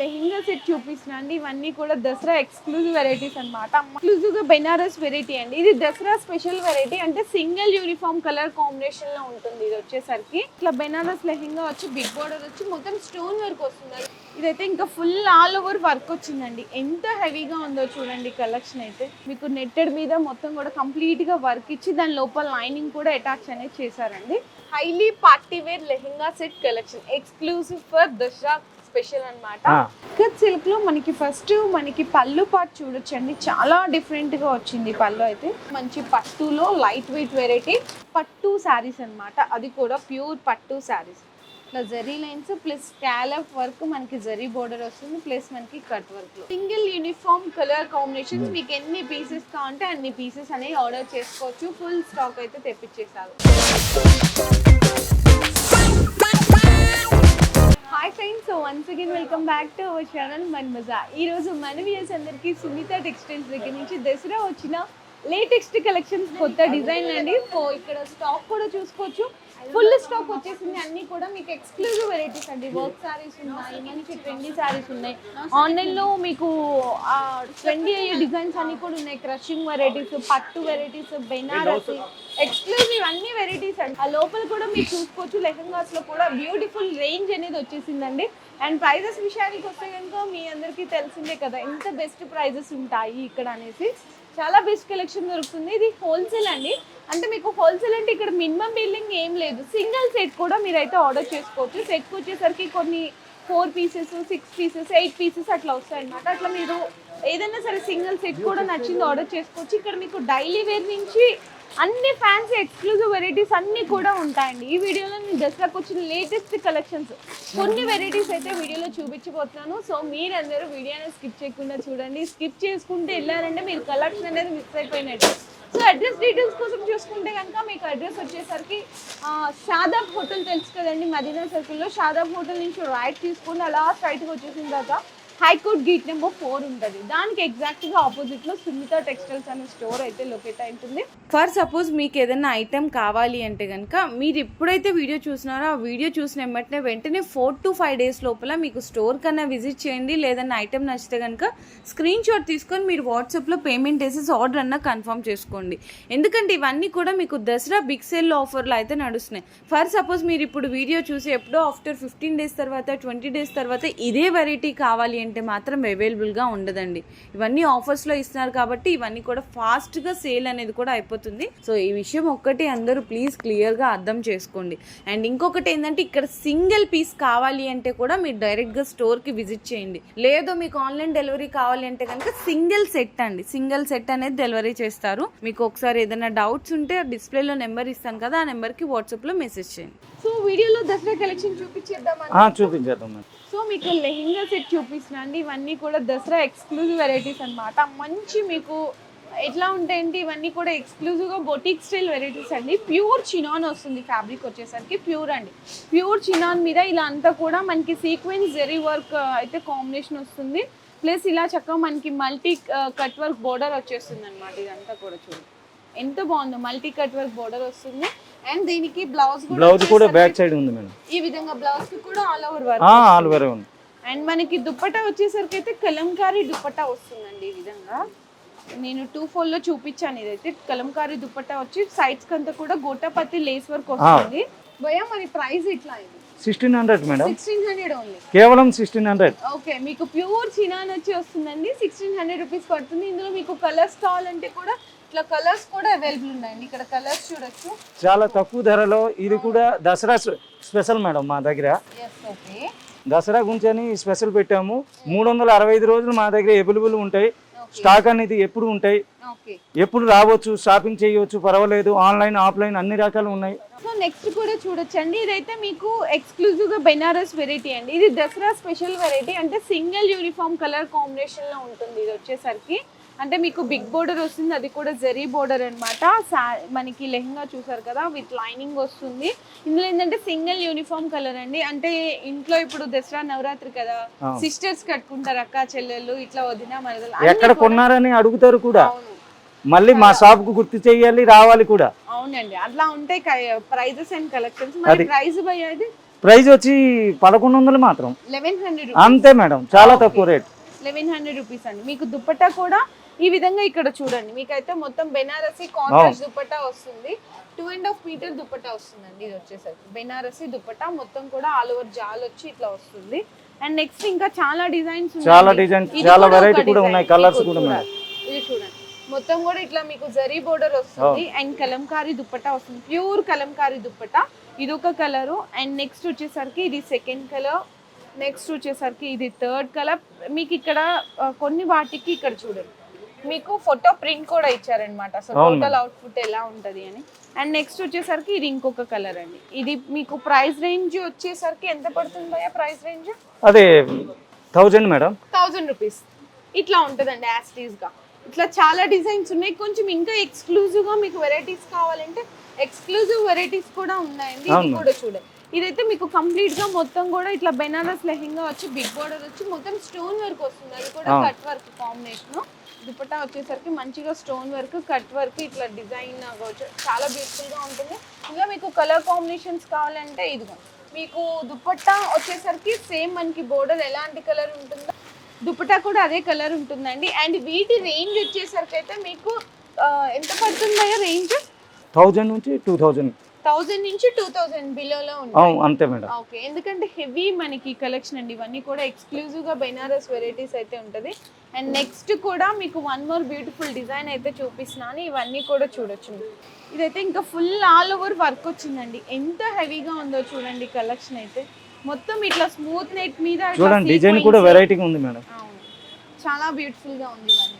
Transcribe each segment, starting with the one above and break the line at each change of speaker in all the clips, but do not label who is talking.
Lehenga set చూపిస్తున్నా అండి. ఇవన్నీ కూడా దసరా ఎక్స్క్లూజివ్ వెరైటీస్ అనమాట ఎక్స్క్లూజివ్గా బెనారస్ వెరైటీ అండి. ఇది దసరా స్పెషల్ వెరైటీ అంటే సింగిల్ యూనిఫామ్ కలర్ కాంబినేషన్లో ఉంటుంది. ఇది వచ్చేసరికి ఇట్లా బెనారస్ లెహెంగా వచ్చి బిగ్ బోర్డర్ వచ్చి మొత్తం స్టోన్ వర్క్ వస్తుంది ఇదైతే ఇంకా ఫుల్ ఆల్ ఓవర్ వర్క్ వచ్చిందండి. ఎంత హెవీగా ఉందో చూడండి కలెక్షన్ అయితే. మీకు నెట్టెడ్ మీద మొత్తం కూడా కంప్లీట్గా వర్క్ ఇచ్చి దాని లోపల లైనింగ్ కూడా అటాచ్ అనేది చేశారండి. Highly party wear lehenga set collection exclusive for Dussehra special అన్నమాట.
ఆ.
ఇక్కత్ సిల్క్లో మనకి ఫస్ట్ మనకి పళ్ళు పాటు చూడొచ్చండి. చాలా డిఫరెంట్గా వచ్చింది పళ్ళు అయితే. మంచి పట్టులో లైట్ వెయిట్ వెరైటీ పట్టు శారీస్ అన్నమాట. అది కూడా ప్యూర్ పట్టు శారీస్. ఇట్లా zari lines plus scallop work మనకి జరీ బోర్డర్ వస్తుంది. ప్లస్ మనకి cut work. Single uniform colour combinations మీకు ఎన్ని పీసెస్ కావాలంటే అన్ని పీసెస్ అనేవి ఆర్డర్ చేసుకోవచ్చు. ఫుల్ స్టాక్ అయితే తెప్పించేసారు hi friends so once again welcome back to our channel Man Maza ఈ రోజు మన వ్యూస్ అందరికీ సునీత టెక్స్టైల్స్ దగ్గర నుంచి దసరా వచ్చిన లేటెస్ట్ కలెక్షన్స్ కొత్త డిజైన్ అండి. సో ఇక్కడ స్టాక్ కూడా చూసుకోవచ్చు. ఫుల్ స్టాక్ వచ్చేసింది. అన్ని కూడా మీకు ఎక్స్క్లూజివ్ వెరైటీస్ అండి. వర్క్ సారీస్ ఉన్నాయి మంచి ట్రెండీ సారీస్ ఉన్నాయి. ఆన్లైన్లో మీకు ట్రెండీ అయ్యే డిజైన్స్ అన్ని కూడా ఉన్నాయి. క్రషింగ్ వెరైటీస్ పట్టు వెరైటీస్ బెనారసి ఎక్స్క్లూజివ్ అన్ని వెరైటీస్ అండి. ఆ లోపల కూడా మీరు చూసుకోవచ్చు. లెహంగాస్లో కూడా బ్యూటిఫుల్ రేంజ్ అనేది వచ్చేసిందండి. అండ్ ప్రైజెస్ విషయానికి వస్తే కనుక మీ అందరికీ తెలిసిందే కదా ఎంత బెస్ట్ ప్రైజెస్ ఉంటాయి ఇక్కడ అనేసి. చాలా బెస్ట్ కలెక్షన్ దొరుకుతుంది. ఇది హోల్సేల్ అండి. అంటే మీకు హోల్సేల్ అంటే ఇక్కడ మినిమం బిల్లింగ్ ఏం లేదు. సింగిల్ సెట్ కూడా మీరైతే ఆర్డర్ చేసుకోవచ్చు. సెట్కి వచ్చేసరికి కొన్ని four pieces six pieces eight pieces అట్లా వస్తాయి అనమాట అట్లా మీరు ఏదైనా సరే సింగిల్ సెట్ కూడా నచ్చింది ఆర్డర్ చేసుకోవచ్చు. ఇక్కడ మీకు డైలీ వేర్ నుంచి అన్ని ఫ్యాన్సీ ఎక్స్క్లూజివ్ వెరైటీస్ అన్ని కూడా ఉంటాయండి. ఈ వీడియోలో నేను దసరాకు వచ్చిన లేటెస్ట్ కలెక్షన్స్ కొన్ని వెరైటీస్ అయితే వీడియోలో చూపించబోతున్నాను. సో మీరందరూ వీడియోని స్కిప్ చేయకుండా చూడండి. స్కిప్ చేసుకుంటే వెళ్ళారంటే మీరు కలెక్షన్ అనేది మిస్ అయిపోయినట్టు. సో అడ్రస్ డీటెయిల్స్ కోసం చూసుకుంటే కనుక మీకు అడ్రస్ వచ్చేసరికి షాదాబ్ హోటల్ తెలుసు కదండి. మదీనా సర్కిల్లో షాదాబ్ హోటల్ నుంచి రైట్ తీసుకుని అలా స్ట్రైట్గా వచ్చేసిన తర్వాత హైకోర్ట్ గేట్ నెంబర్ ఫోర్ ఉంటుంది. దానికి ఎగ్జాక్ట్గా ఆపోజిట్లో సుమిత టెక్స్టైల్స్ అనే స్టోర్ అయితే లొకేట్ అయి ఉంటుంది. ఫర్ సపోజ్ మీకు ఏదైనా ఐటెం కావాలి అంటే కనుక మీరు ఎప్పుడైతే వీడియో చూసినారో ఆ వీడియో చూసిన వెంటనే వెంటనే ఫోర్ టు ఫైవ్ డేస్ లోపల మీకు స్టోర్ కన్నా విజిట్ చేయండి. లేదన్నా ఐటెం నచ్చితే కనుక స్క్రీన్ షాట్ తీసుకొని మీరు వాట్సాప్లో పేమెంట్ వేసేసి ఆర్డర్ అన్న కన్ఫర్మ్ చేసుకోండి. ఎందుకంటే ఇవన్నీ కూడా మీకు దసరా బిగ్ సేల్ ఆఫర్లో అయితే నడుస్తున్నాయి. ఫర్ సపోజ్ మీరు ఇప్పుడు వీడియో చూసి ఎప్పుడో ఆఫ్టర్ ఫిఫ్టీన్ డేస్ తర్వాత ట్వంటీ డేస్ తర్వాత ఇదే వెరైటీ కావాలి అంటే మాత్రం అవైలబుల్గా ఉండదండి. ఇవన్నీ ఆఫర్స్లో ఇస్తున్నారు కాబట్టి ఇవన్నీ కూడా ఫాస్ట్గా సేల్ అనేది కూడా అయిపోతుంది. సో ఈ విషయం ఒక్కటి అందరూ ప్లీజ్ క్లియర్గా అర్థం చేసుకోండి. అండ్ ఇంకొకటి ఏంటంటే ఇక్కడ సింగిల్ పీస్ కావాలి అంటే కూడా మీరు డైరెక్ట్గా స్టోర్కి విజిట్ చేయండి. లేదు మీకు ఆన్లైన్ డెలివరీ కావాలి అంటే కనుక సింగిల్ సెట్ అండి. సింగిల్ సెట్ అనేది డెలివరీ చేస్తారు. మీకు ఒకసారి ఏదైనా డౌట్స్ ఉంటే డిస్ప్లేలో నెంబర్ ఇస్తాను కదా ఆ నెంబర్కి వాట్సాప్లో మెసేజ్ చేయండి. సో వీడియోలో దసరా కలెక్షన్
చూపించేద్దాం మేడం
సో మీకు లెహెంగా సెట్ చూపిస్తున్నా అండి. ఇవన్నీ కూడా దసరా ఎక్స్క్లూజివ్ వెరైటీస్ అన్నమాట. మంచి మీకు ఎట్లా ఉంటాయంటే ఇవన్నీ కూడా ఎక్స్క్లూజివ్గా బొటిక్ స్టైల్ వెరైటీస్ అండి. ప్యూర్ చినాన్ వస్తుంది ఫ్యాబ్రిక్ వచ్చేసరికి ప్యూర్ అండి. ప్యూర్ చినాన్ మీద ఇలా అంతా కూడా మనకి సీక్వెన్స్ జెరీ వర్క్ అయితే కాంబినేషన్ వస్తుంది. ప్లస్ ఇలా చక్కగా మనకి multi cut uh, work border వచ్చేస్తుంది అనమాట ఇదంతా కూడా చూడండి ఎంత బాగుందో మల్టీ కట్ వర్క్ బోర్డర్ వస్తుంది. అండ్ దీనికి బ్లౌజ్
బ్లౌజ్ కూడా బ్యాక్ సైడ్ ఉంది మేడం.
ఈ విధంగా బ్లౌజ్కి కూడా ఆల్ ఓవర్ వర్క్
ఆ, ఆల్ వేరే ఉంది.
అండ్ మనకి దుప్పటా వచ్చేసరికి అయితే కలంకారీ దుప్పటా వస్తుందండి ఈ విధంగా. నేను టూ ఫోర్లో చూపించాను ఇదైతే. కలంకారీ దుప్పటా వచ్చి సైడ్స్ కంతా కూడా గోటాపత్తి లేస్ వర్క్ వస్తుంది. భయ మరి ప్రైస్ ఇట్లా ఇది?
Sixteen hundred madam.
Sixteen hundred only
కేవలం సిక్స్టీన్ హండ్రెడ్
ఓకే మీకు ప్యూర్ చినాన్ వచ్చి వస్తుందండి. సిక్స్టీన్ హండ్రెడ్ రూపీస్ పడుతుంది. ఇందులో మీకు కలర్స్ కావాలంటే కూడా ఇట్లా కలర్స్ కూడా అవైలబుల్ ఉన్నాయండి. ఇక్కడ కలర్స్ చూడొచ్చు.
చాలా తక్కువ ధరలో ఇది కూడా దసరా స్పె- స్పెషల్ మేడం మా దగ్గర. దసరా గురించి అని స్పెషల్ పెట్టాము. మూడు వందల అరవై ఐదు రోజులు మా దగ్గర అవైలబుల్ ఉంటాయి. స్టాక్ అనేది ఎప్పుడు ఉంటాయి. ఎప్పుడు రావచ్చు షాపింగ్ చేయవచ్చు పర్వాలేదు. ఆన్లైన్ ఆఫ్లైన్ అన్ని రకాలు ఉన్నాయి.
సో నెక్స్ట్ కూడా చూడొచ్చండి. ఇదైతే మీకు ఎక్స్క్లూజివ్గా బెనారస్ వెరైటీ అండి. ఇది దసరా స్పెషల్ వెరైటీ అంటే సింగిల్ యూనిఫామ్ కలర్ కాంబినేషన్లో ఉంటుంది. ఇది వచ్చేసరికి అంటే మీకు బిగ్ బోర్డర్ వస్తుంది అది కూడా జరీ బోర్డర్ అనమాట మనకి లెహంగా చూసారు కదా విత్ లైనింగ్ వస్తుంది. ఇందులో ఏంటంటే సింగిల్ యూనిఫామ్ కలర్ అండి. అంటే ఇంట్లో ఇప్పుడు దసరా నవరాత్రి కదా. సిస్టర్స్ కట్టుకుంటారు అక్క చెల్లెళ్ళు ఇట్లా వదిన మరదలు
ఎక్కడ కొన్నారని అడుగుతారు కూడా. మళ్ళీ మా షాప్కు గుర్తు చేయాలి రావాలి కూడా.
అవునండి. అట్లా ఉంటాయి ప్రైజెస్ అండ్ కలెక్షన్స్ మరి ప్రైస్ ఇది
ప్రైస్ వచ్చి పదకొండు వందలు మాత్రం.
లెవెన్ హండ్రెడ్
అంతే మేడం. చాలా తక్కువ రేట్
లెవెన్ హండ్రెడ్ రూపీస్ అండి. మీకు దుపట్టా కూడా ఈ విధంగా ఇక్కడ చూడండి. మీకైతే మొత్తం బెనారసి కాంట్రాస్ట్ దుపట్టా వస్తుంది. Two and half metre dupatta వస్తుందండి ఇది వచ్చేసరికి. బెనారసి దుపట్టా మొత్తం కూడా ఆల్ ఓవర్ జాల్ వచ్చి ఇట్లా వస్తుంది. అండ్ నెక్స్ట్ ఇంకా చాలా డిజైన్స్
చాలా designs, చాలా variety కూడా ఉన్నాయి, colours కూడా ఉన్నాయి.
ఇది చూడండి. మొత్తం కూడా ఇట్లా మీకు జరీ బోర్డర్ వస్తుంది అండ్ కలంకారీ దుపట్టా వస్తుంది. ప్యూర్ కలంకారీ దుపట్టా. ఇది ఒక కలరు అండ్ నెక్స్ట్ వచ్చేసరికి ఇది సెకండ్ కలర్ నెక్స్ట్ వచ్చేసరికి ఇది థర్డ్ కలర్ మీకు ఇక్కడ కొన్ని వాటికి ఇక్కడ చూడండి. మీకు ఫోటో ప్రింట్ కూడా ఇచ్చారనమాట సో టోటల్ అవుట్ఫుట్ ఎలా ఉంటది అని. అండ్ నెక్స్ట్ వచ్చేసరికి ఇది ఇంకొక కలర్ అండి. ఇది మీకు ప్రైస్ రేంజ్ వచ్చేసరికి ఎంత పడుతుంది భయ్యా ప్రైస్ రేంజ్
అదే థౌజండ్ మేడం.
థౌజండ్ రూపీస్ ఇట్లా ఉంటుందండి యాస్టీస్గా. ఇట్లా చాలా డిజైన్స్ ఉన్నాయి. కొంచెం ఇంకా ఎక్స్క్లూజివ్గా మీకు వెరైటీస్ కావాలంటే ఎక్స్క్లూజివ్ వెరైటీస్ కూడా ఉన్నాయండి. ఇది. కూడా చూడండి. ఇదైతే మీకు కంప్లీట్గా మొత్తం కూడా ఇట్లా బెనారస్ లెహెంగా వచ్చి బిగ్ బోర్డర్ వచ్చి మొత్తం స్టోన్ వర్క్ వస్తుంది. అది కూడా. కట్ వర్క్ కాంబినేషన్ దుపట్టా వచ్చేసరికి మంచిగా స్టోన్ వర్క్ కట్ వర్క్ ఇట్లా డిజైన్ చాలా బ్యూటిఫుల్గా ఉంటుంది. ఇంకా మీకు కలర్ కాంబినేషన్స్ కావాలంటే ఇదిగో మీకు దుపట్టా వచ్చేసరికి సేమ్ మనకి బోర్డర్ ఎలాంటి కలర్ ఉంటుందో దుపట్టా కూడా అదే కలర్ ఉంటుందండి. అండ్ వీటి రేంజ్ వచ్చేసరికి అయితే మీకు ఎంత పడుతుందయ్యా రేంజ్
థౌజండ్ నుంచి టూ థౌజండ్
థౌజండ్ నుంచి టూ థౌజండ్ బిలోలో ఉంటాయి
అంతే మేడం.
ఓకే ఎందుకంటే హెవీ మనకి కలెక్షన్ అండి ఇవన్నీ కూడా ఎక్స్క్లూజివ్గా బెనారస్ వెరైటీస్ అయితే ఉంటది. అండ్ నెక్స్ట్ కూడా మీకు వన్ మోర్ బ్యూటిఫుల్ డిజైన్ అయితే చూపిస్తున్నాను ఇవన్నీ కూడా చూడొచ్చు. ఇదైతే ఇంకా ఫుల్ ఆల్ ఓవర్ వర్క్ వచ్చిందండి. ఎంత హెవీగా ఉందో చూడండి కలెక్షన్ అయితే. మొత్తం ఇట్లా స్మూత్ నెట్ మీద
చూడండి డిజైన్ కూడా వెరైటీగా ఉంది మేడం.
అవును. చాలా బ్యూటిఫుల్గా ఉంది ఇవన్నీ.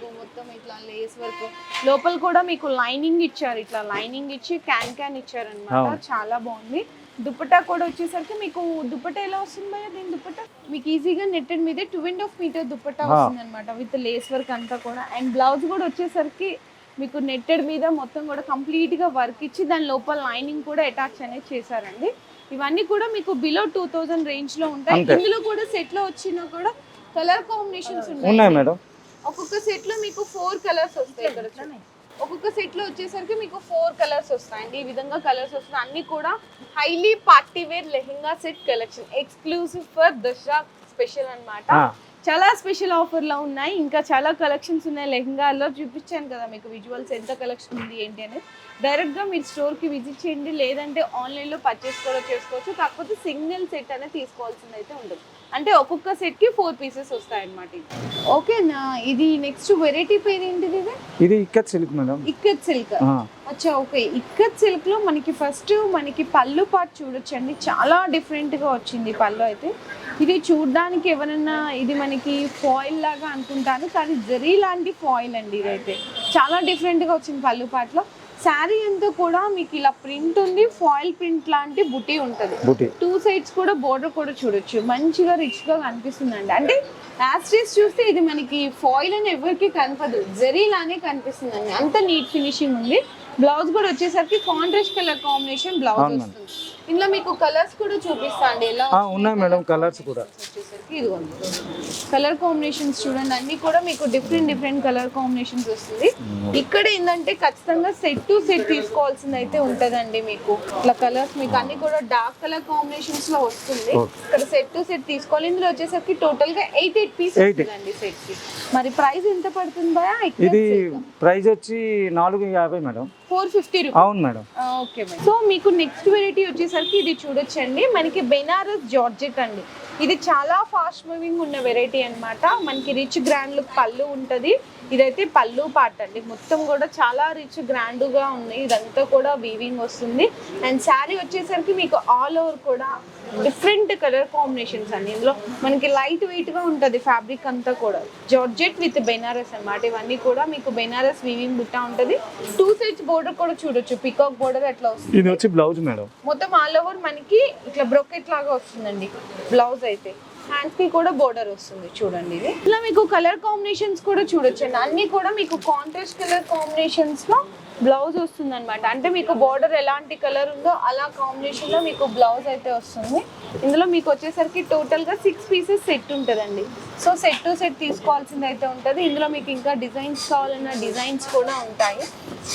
మీకు మొత్తం ఇట్లా లేస్ వర్క్. లోపల కూడా మీకు లైనింగ్ ఇచ్చారు ఇట్లా లైనింగ్ ఇచ్చి క్యాన్ క్యాన్ ఇచ్చారు అనమాట. చాలా బాగుంది. దుపట్టా కూడా వచ్చేసరికి మీకు దుపట్టా ఎలా వస్తుంది భయ్యా దీని దుపట్టా? మీకు ఈజీగా నెట్టెడ్ మీదే two and half metre dupatta. వస్తుంది అనమాట విత్ లేస్ వర్క్ అంతా కూడా. అండ్ బ్లౌజ్ కూడా వచ్చేసరికి మీకు నెట్టెడ్ మీద మొత్తం కూడా కంప్లీట్గా వర్క్ ఇచ్చి దాని లోపల లైనింగ్ కూడా అటాచ్ అనేది చేశారండి. ఇవన్నీ కూడా మీకు బిలో టూ థౌజండ్ రేంజ్లో ఉంటాయి. ఇందులో కూడా సెట్లో వచ్చినా కూడా కలర్ కాంబినేషన్స్
ఉన్నాయి మేడం.
ఒక్కొక్క సెట్లో మీకు ఫోర్ కలర్స్ వస్తాయి ఇక్కడ. ఒక్కొక్క సెట్లో వచ్చేసరికి మీకు ఫోర్ కలర్స్ వస్తాయండి. ఈ విధంగా కలర్స్ వస్తాయి. అన్ని కూడా highly party wear lehenga set collection exclusive for Dussehra special అన్నమాట.
ఆ.
చాలా స్పెషల్ ఆఫర్లో ఉన్నాయి. ఇంకా చాలా కలెక్షన్స్ ఉన్నాయి. లెహంగాలో చూపించాను కదా మీకు విజువల్స్ ఎంత కలెక్షన్ ఉంది ఏంటి అనేది. డైరెక్ట్గా మీరు స్టోర్కి విజిట్ చేయండి. లేదంటే ఆన్లైన్లో పర్చేస్ కూడా చేసుకోవచ్చు. కాకపోతే సింగిల్ సెట్ అనేది తీసుకోవాల్సింది అయితే ఉంటుంది. అంటే ఒక్కొక్క సెట్కి ఫోర్ పీసెస్ వస్తాయి అనమాట ఓకేనా? ఇది నెక్స్ట్ వెరైటీ పేరు ఏంటిది ఇది?
Ikat silk madam.
Ikat silk. అచ్చా ఓకే. ఇక్కత్ సిల్క్లో మనకి ఫస్ట్ మనకి పళ్ళు పాటు చూడొచ్చండి. చాలా డిఫరెంట్గా వచ్చింది పళ్ళు అయితే. ఇది చూడడానికి ఎవరన్నా ఇది మనకి ఫాయిల్ లాగా అనుకుంటాను కానీ జరీ లాంటి ఫాయిల్ అండి ఇదైతే. చాలా డిఫరెంట్గా వచ్చింది పళ్ళు పాటలో శారీ అంతా కూడా మీకు ఇలా ప్రింట్ ఉంది. ఫాయిల్ ప్రింట్ లాంటి బుటీ ఉంటుంది. టూ సైడ్స్ కూడా బోర్డర్ కూడా చూడొచ్చు. మంచిగా రిచ్గా కనిపిస్తుందండి. అంటే యాస్ట్రీస్ చూస్తే ఇది మనకి ఫాయిల్ అని ఎవరికి కనపదు జరీ లానే కనిపిస్తుందండి. అంత నీట్ ఫినిషింగ్ ఉంది. బ్లౌజ్ కూడా వచ్చేసరికి కాంట్రాస్ట్ కలర్ కాంబినేషన్ బ్లౌజ్. వస్తుంది ఇందులో మీకు కలర్స్ కూడా చూపిస్తా అండి. ఎలా
ఉన్నాయి మేడం కలర్స్ కూడా.
ఇదిగోండి. కలర్ కాంబినేషన్స్ చూడండి అన్ని కూడా మీకు డిఫరెంట్ డిఫరెంట్ కలర్ కాంబినేషన్స్ వస్తుంది. ఇక్కడ ఏంటంటే ఖచ్చితంగా సెట్ టు సెట్ తీసుకోవాల్సింది అయితే ఉంటదండి మీకు. ఇట్లా కలర్స్ మీకు అన్ని కూడా డార్క్ కలర్ కాంబినేషన్స్లో వస్తుంది. ఇక్కడ సెట్ టు సెట్ తీసుకోవాలి. ఇందులో వచ్చేసరికి టోటల్గా ఎయిట్ ఎయిట్ పీస్. వస్తుందండి సెట్కి మరి ప్రైస్ ఎంత పడుతుందా
ఇది ప్రైస్ వచ్చి నాలుగు యాభై మేడం.
ఫోర్ ఫిఫ్టీ
అవును మేడం.
Okay madam. సో మీకు నెక్స్ట్ వెరైటీ వచ్చేసరికి ఇది చూడొచ్చండి. మనకి బెనారస్ జార్జెట్ అండి. ఇది చాలా ఫాస్ట్ మూవింగ్ ఉన్న వెరైటీ అనమాట మనకి రిచ్ గ్రాండ్ లుక్ పళ్ళు ఉంటుంది. ఇదైతే పళ్ళు పార్ట్ అండి. మొత్తం కూడా చాలా రిచ్ గ్రాండ్గా ఉన్నాయి ఇదంతా కూడా వీవింగ్ వస్తుంది. అండ్ శారీ వచ్చేసరికి మీకు ఆల్ ఓవర్ కూడా డిఫరెంట్ కలర్ కాంబినేషన్స్ అండి ఇందులో మనకి లైట్ వెయిట్గా ఉంటుంది ఫ్యాబ్రిక్ అంతా కూడా. జార్జెట్ విత్ బెనారస్ అన్నమాట. ఇవన్నీ కూడా మీకు బెనారస్ వీవింగ్ బుట్ట ఉంటుంది. టూ సైడ్స్ బోర్డర్ కూడా చూడొచ్చు. పికాక్ బోర్డర్ అట్లా వస్తుంది?
ఇది వచ్చి బ్లౌజ్ మేడం.
మొత్తం ఆల్ ఓవర్ మనకి ఇట్లా బ్రొకెట్ లాగా వస్తుందండి. బ్లౌజ్ అయితే. హ్యాండ్స్కి కూడా బోర్డర్ వస్తుంది చూడండి ఇది. ఇలా మీకు కలర్ కాంబినేషన్స్ కూడా చూడొచ్చండి. అన్ని కూడా మీకు కాంట్రాస్ట్ కలర్ కాంబినేషన్స్లో బ్లౌజ్ వస్తుంది అనమాట అంటే మీకు బార్డర్ ఎలాంటి కలర్ ఉందో అలా కాంబినేషన్లో మీకు బ్లౌజ్ అయితే వస్తుంది. ఇందులో మీకు వచ్చేసరికి టోటల్గా సిక్స్ పీసెస్ సెట్ ఉంటుందండి. సో సెట్ టు సెట్ తీసుకోవాల్సింది అయితే ఉంటుంది. ఇందులో మీకు ఇంకా డిజైన్స్ కావాలన్న డిజైన్స్ కూడా ఉంటాయి.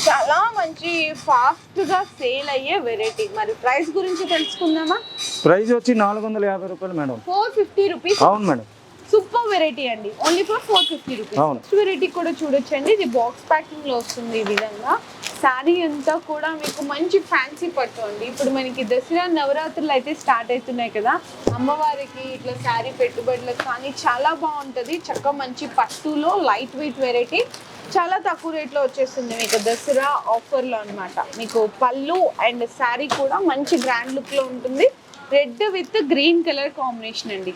చాలా మంచి ఫాస్ట్గా సేల్ అయ్యే వెరైటీ మరి ప్రైస్ గురించి తెలుసుకుందామా?
ప్రైస్ వచ్చి నాలుగు వందల యాభై రూపాయలు మేడం
ఫోర్ ఫిఫ్టీ రూపీస్
అవును మేడం
సూపర్ వెరైటీ అండి. Only for four fifty rupees. Next variety కూడా చూడొచ్చండి. ఇది బాక్స్ ప్యాకింగ్లో వస్తుంది ఈ విధంగా. శారీ అంతా కూడా మీకు మంచి ఫ్యాన్సీ పట్టు అండి. ఇప్పుడు మనకి దసరా నవరాత్రులు అయితే స్టార్ట్ అవుతున్నాయి కదా. అమ్మవారికి ఇట్లా శారీ పెట్టుబడులకు కానీ చాలా బాగుంటుంది. చక్కగా మంచి పట్టులో లైట్ వెయిట్ వెరైటీ చాలా తక్కువ రేట్లో వచ్చేస్తుంది మీకు దసరా ఆఫర్లో అన్నమాట. మీకు పళ్ళు అండ్ శారీ కూడా మంచి గ్రాండ్ లుక్లో ఉంటుంది. Red with green colour combination అండి.